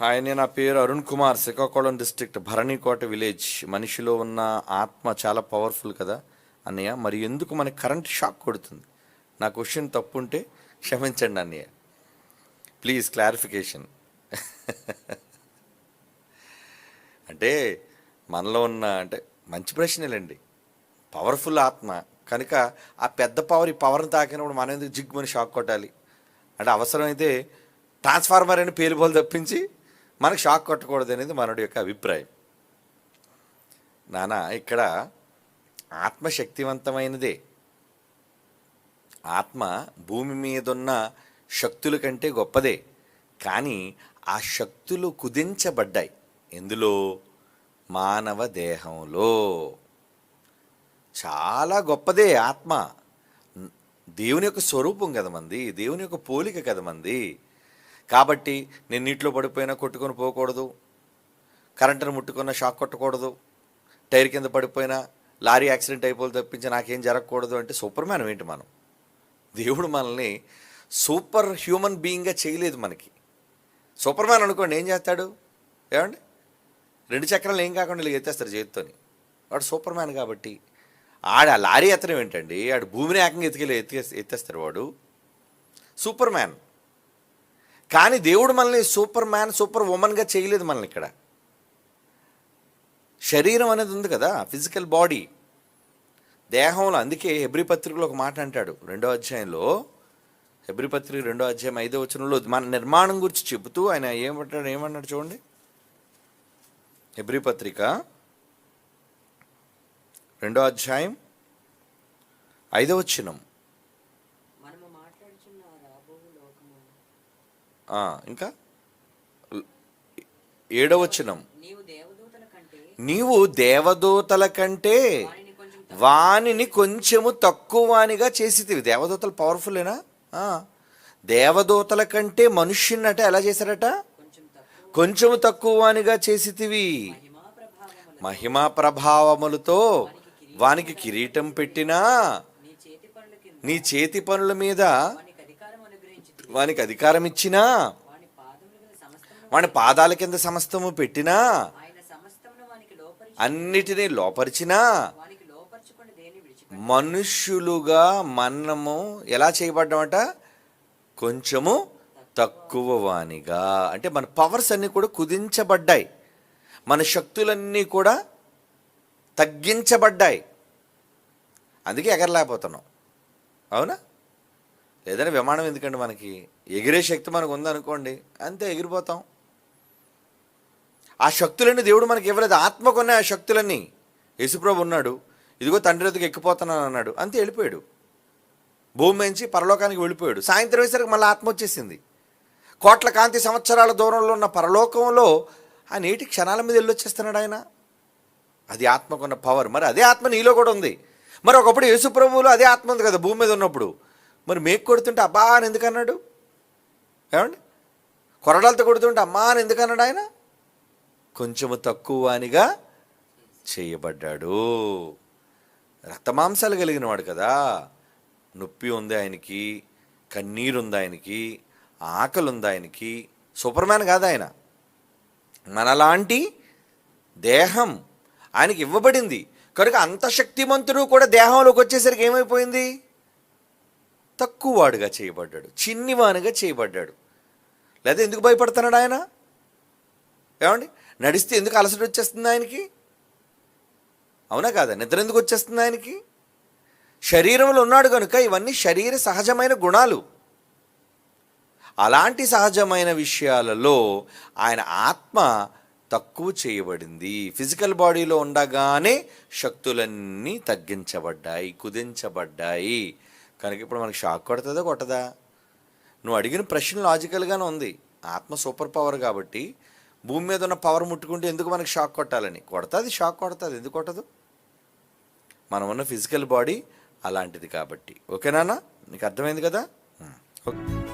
Hi నేను నా పేరు అరుణ్ కుమార్ శ్రీకాకుళం డిస్ట్రిక్ట్ భరణికోట విలేజ్. మనిషిలో ఉన్న ఆత్మ చాలా పవర్ఫుల్ కదా అన్నయ్య? మరి ఎందుకు మనకి కరెంట్ షాక్ కొడుతుంది? నా క్వశ్చన్ తప్పు ఉంటే క్షమించండి అన్నయ్య. Please clarification. అంటే మనలో ఉన్న అంటే మంచి ప్రశ్నలండి. పవర్ఫుల్ ఆత్మ. కనుక ఆ పెద్ద పవర్ ఈ పవర్ని తాకినప్పుడు మనం ఎందుకు జిగ్మని షాక్ కొట్టాలి? అంటే అవసరమైతే ట్రాన్స్ఫార్మర్ అని పేలుబోలు తప్పించి మనకు షాక్ కొట్టకూడదు అనేది మనడి యొక్క అభిప్రాయం. నానా ఇక్కడ ఆత్మ శక్తివంతమైనదే ఆత్మ భూమి మీదున్న శక్తుల కంటే గొప్పదే. కానీ ఆ శక్తులు కుదించబడ్డాయి. ఎందులో? మానవ దేహంలో. చాలా గొప్పదే ఆత్మ. దేవుని యొక్క స్వరూపం కదా మంది దేవుని యొక్క పోలిక కదా మంది కాబట్టి నేను నీటిలో పడిపోయినా కొట్టుకొని పోకూడదు. కరెంటును ముట్టుకున్న షాక్ కొట్టకూడదు. టైర్ కింద పడిపోయినా లారీ యాక్సిడెంట్ అయిపోయి తప్పించి నాకేం జరగకూడదు అంటే సూపర్ మ్యాన్ ఏంటి మనం? దేవుడు మనల్ని సూపర్ హ్యూమన్ బీయింగ్గా చేయలేదు మనకి. సూపర్ మ్యాన్ అనుకోండి ఏం చేస్తాడు? ఏమండి? రెండు చక్రాలు ఏం కాకుండా ఇలా ఎత్తేస్తారు చేతితోని. వాడు సూపర్ మ్యాన్ కాబట్టి ఆడ ఆ లారీ ఎత్తడం ఏంటండి? ఆడు భూమిని ఏకంగా ఎత్తుకెళ్ళి ఎత్తే ఎత్తేస్తారు వాడు. Super man. కానీ దేవుడు మనల్ని సూపర్ మ్యాన్ సూపర్ ఉమెన్గా చేయలేదు మనల్ని ఇక్కడ. శరీరం అనేది ఉంది కదా ఫిజికల్ బాడీ దేహంలో అందుకే హెబ్రి పత్రికలో ఒక మాట అంటాడు రెండో అధ్యాయంలో హెబ్రి పత్రిక రెండో అధ్యాయం ఐదో వచనంలో మన నిర్మాణం గురించి చెబుతూ ఆయన ఏమంటాడు ఏమన్నాడు చూడండి. హెబ్రి పత్రిక రెండో అధ్యాయం ఐదో వచనం మనము మాట్లాడుచున్న రాబోవు లోకము ఆ, ఇంకా? ఏడో వచనం నీవు దేవదూతల కంటే వానిని కొంచెము తక్కువనిగా చేసితివి. దేవదూతలు పవర్ఫుల్లేనా. దేవదూతల కంటే మనుష్యున్నట ఎలా చేశారట? కొంచెం తక్కువ. కొంచెము తక్కువనిగా చేసితివి. మహిమా ప్రభావములు మహిమా ప్రభావములతో వానికి కిరీటం పెట్టినా నీ చేతి పనుల మీద వానికి అధికారం ఇచ్చినా వాని పాదాల కింద సమస్తము పెట్టినా అన్నిటినీ లోపరిచినా మనుష్యులుగా మనము ఎలా చేయబడ్డామట? కొంచెము తక్కువ వానిగా. అంటే మన పవర్స్ అన్నీ కూడా కుదించబడ్డాయి. మన శక్తులన్నీ కూడా తగ్గించబడ్డాయి. అందుకే ఎగరలేకపోతున్నాం. అవునా? లేదంటే విమానం ఎందుకండి మనకి? ఎగిరే శక్తి మనకు ఉందనుకోండి అంతే ఎగిరిపోతాం. ఆ శక్తులన్నీ దేవుడు మనకి ఇవ్వలేదు. ఆత్మకున్న ఆ శక్తులన్నీ. యేసుప్రభు ఉన్నాడు. ఇదిగో తండ్రి ఎదుగు ఎక్కిపోతున్నాను అన్నాడు. అంతే వెళ్ళిపోయాడు. భూమి నుంచి పరలోకానికి వెళ్ళిపోయాడు. సాయంత్రం వేసరికి మళ్ళీ ఆత్మ వచ్చేసింది. కోట్ల కాంతి సంవత్సరాల దూరంలో ఉన్న పరలోకంలో ఆ నేటి క్షణాల మీద వెళ్ళొచ్చేస్తున్నాడు ఆయన. అది ఆత్మకున్న పవర్ మరి అదే ఆత్మ నీలో కూడా ఉంది. మరి ఒకప్పుడు యేసుప్రభువులో అదే ఆత్మ ఉంది కదా భూమి మీద ఉన్నప్పుడు. మరి మేకు కొడుతుంటే అబ్బా అని ఎందుకు అన్నాడు ఏమండి? కొరడాలతో కొడుతుంటే అమ్మా అని ఎందుకు అన్నాడు ఆయన? కొంచెము తక్కువ అనిగా చేయబడ్డాడు. రక్తమాంసాలు కలిగిన వాడు కదా. నొప్పి ఉంది ఆయనకి కన్నీరు ఉంది ఆయనకి ఆకలి ఉంది ఆయనకి. సూపర్ మ్యాన్ కాదు ఆయన. మనలాంటి దేహం ఆయనకి ఇవ్వబడింది. కనుక అంత శక్తిమంతుడు కూడా దేహంలోకి వచ్చేసరికి ఏమైపోయింది? తక్కువవాడుగా చేయబడ్డాడు చిన్నివానిగా చేయబడ్డాడు. లేదా ఎందుకు భయపడుతున్నాడు ఆయన? ఏమండి? నడిస్తే ఎందుకు అలసట వచ్చేస్తుంది ఆయనకి? అవునా కాదా? నిద్ర ఎందుకు వచ్చేస్తుంది ఆయనకి? శరీరంలో ఉన్నాడు కనుక ఇవన్నీ శరీర సహజమైన గుణాలు. అలాంటి సహజమైన విషయాలలో ఆయన ఆత్మ తక్కువ చేయబడింది. ఫిజికల్ బాడీలో ఉండగానే శక్తులన్నీ తగ్గించబడ్డాయి కుదించబడ్డాయి. కనుక ఇప్పుడు మనకి షాక్ కొడుతుందా కొట్టదా? నువ్వు అడిగిన ప్రశ్న లాజికల్గానే ఉంది. ఆత్మ సూపర్ పవర్ కాబట్టి భూమి మీద ఉన్న పవర్ ముట్టుకుంటే ఎందుకు మనకి షాక్ కొట్టాలని? కొడుతుంది షాక్ కొడుతుంది. ఎందుకు కొట్టదు? మనం ఉన్న ఫిజికల్ బాడీ అలాంటిది కాబట్టి. ఓకేనా నీకు అర్థమైంది కదా? ఓకే.